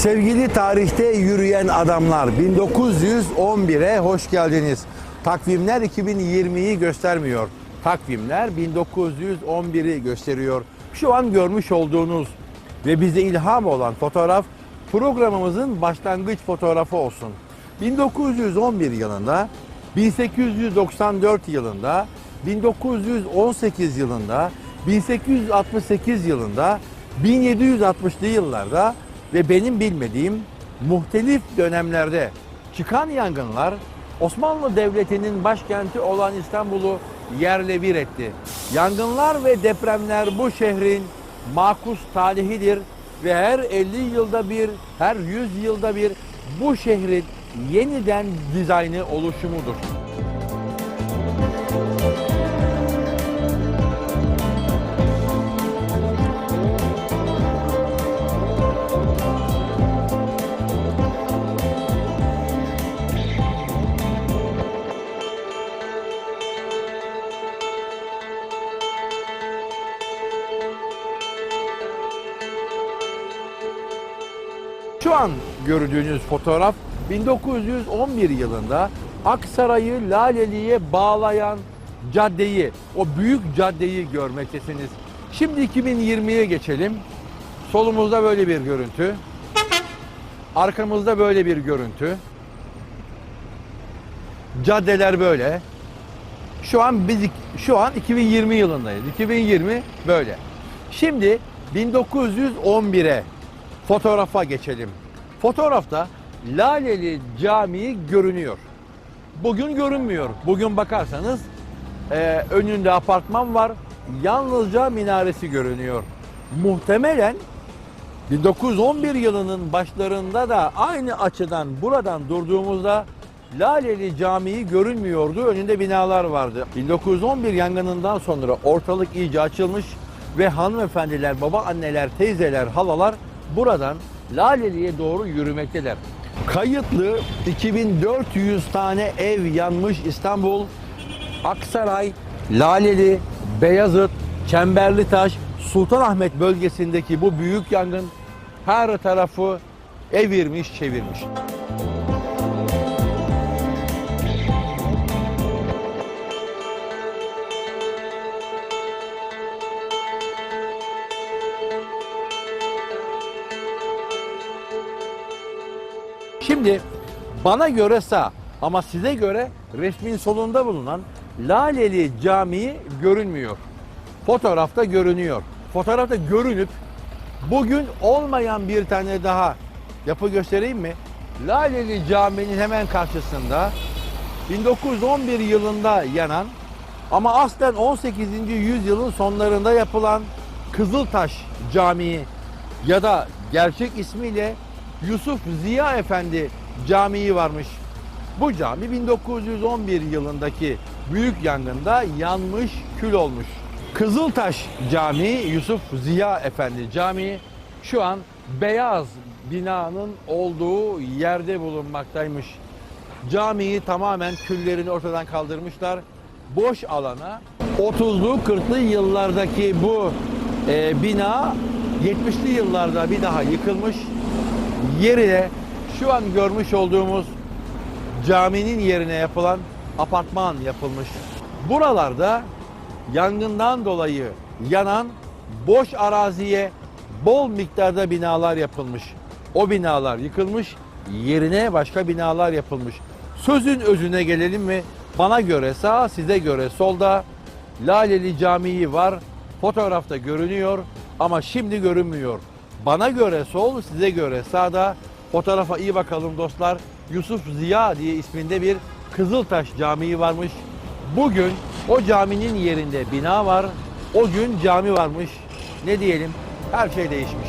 Sevgili tarihte yürüyen adamlar 1911'e hoş geldiniz. Takvimler 2020'yi göstermiyor. Takvimler 1911'i gösteriyor. Şu an görmüş olduğunuz ve bize ilham olan fotoğraf programımızın başlangıç fotoğrafı olsun. 1911 yılında, 1894 yılında, 1918 yılında, 1868 yılında, 1760'lı yıllarda ve benim bilmediğim muhtelif dönemlerde çıkan yangınlar Osmanlı Devleti'nin başkenti olan İstanbul'u yerle bir etti. Yangınlar ve depremler bu şehrin makus talihidir ve her 50 yılda bir, her 100 yılda bir bu şehrin yeniden dizaynı oluşumudur. Şu an gördüğünüz fotoğraf 1911 yılında Aksaray'ı Laleli'ye bağlayan caddeyi, o büyük caddeyi görmektesiniz. Şimdi 2020'ye geçelim. Solumuzda böyle bir görüntü. Arkamızda böyle bir görüntü. Caddeler böyle. Şu an biz şu an 2020 yılındayız. 2020 böyle. Şimdi 1911'e fotoğrafa geçelim. Fotoğrafta Laleli Camii görünüyor. Bugün görünmüyor. Bugün bakarsanız e, önünde apartman var. Yalnızca minaresi görünüyor. Muhtemelen 1911 yılının başlarında da aynı açıdan buradan durduğumuzda Laleli Camii görünmüyordu. Önünde binalar vardı. 1911 yangınından sonra ortalık iyice açılmış ve hanımefendiler, babaanneler, teyzeler, halalar buradan Laleli'ye doğru yürümekteler. Kayıtlı 2400 tane ev yanmış İstanbul, Aksaray, Laleli, Beyazıt, Çemberlitaş, Sultanahmet bölgesindeki bu büyük yangın her tarafı evirmiş çevirmiş. Şimdi bana göre sağ ama size göre resmin solunda bulunan Laleli Camii görünmüyor. Fotoğrafta görünüyor. Fotoğrafta görünüp bugün olmayan bir tane daha yapı göstereyim mi? Laleli Camii'nin hemen karşısında 1911 yılında yanan ama aslen 18. yüzyılın sonlarında yapılan Kızıltaş Camii ya da gerçek ismiyle Yusuf Ziya Efendi Camii varmış. Bu cami 1911 yılındaki büyük yangında yanmış, kül olmuş. Kızıltaş Camii, Yusuf Ziya Efendi Camii şu an beyaz binanın olduğu yerde bulunmaktaymış. Camiyi tamamen küllerini ortadan kaldırmışlar. Boş alana 30'lu 40'lı yıllardaki bu e, bina 70'li yıllarda bir daha yıkılmış. Yerine şu an görmüş olduğumuz caminin yerine yapılan apartman yapılmış. Buralarda yangından dolayı yanan boş araziye bol miktarda binalar yapılmış. O binalar yıkılmış, yerine başka binalar yapılmış. Sözün özüne gelelim mi? Bana göre sağ, size göre solda Laleli Camii var. Fotoğrafta görünüyor ama şimdi görünmüyor. Bana göre sol, size göre sağda. Fotoğrafa iyi bakalım dostlar. Yusuf Ziya diye isminde bir Kızıltaş Camii varmış. Bugün o caminin yerinde bina var. O gün cami varmış. Ne diyelim? Her şey değişmiş.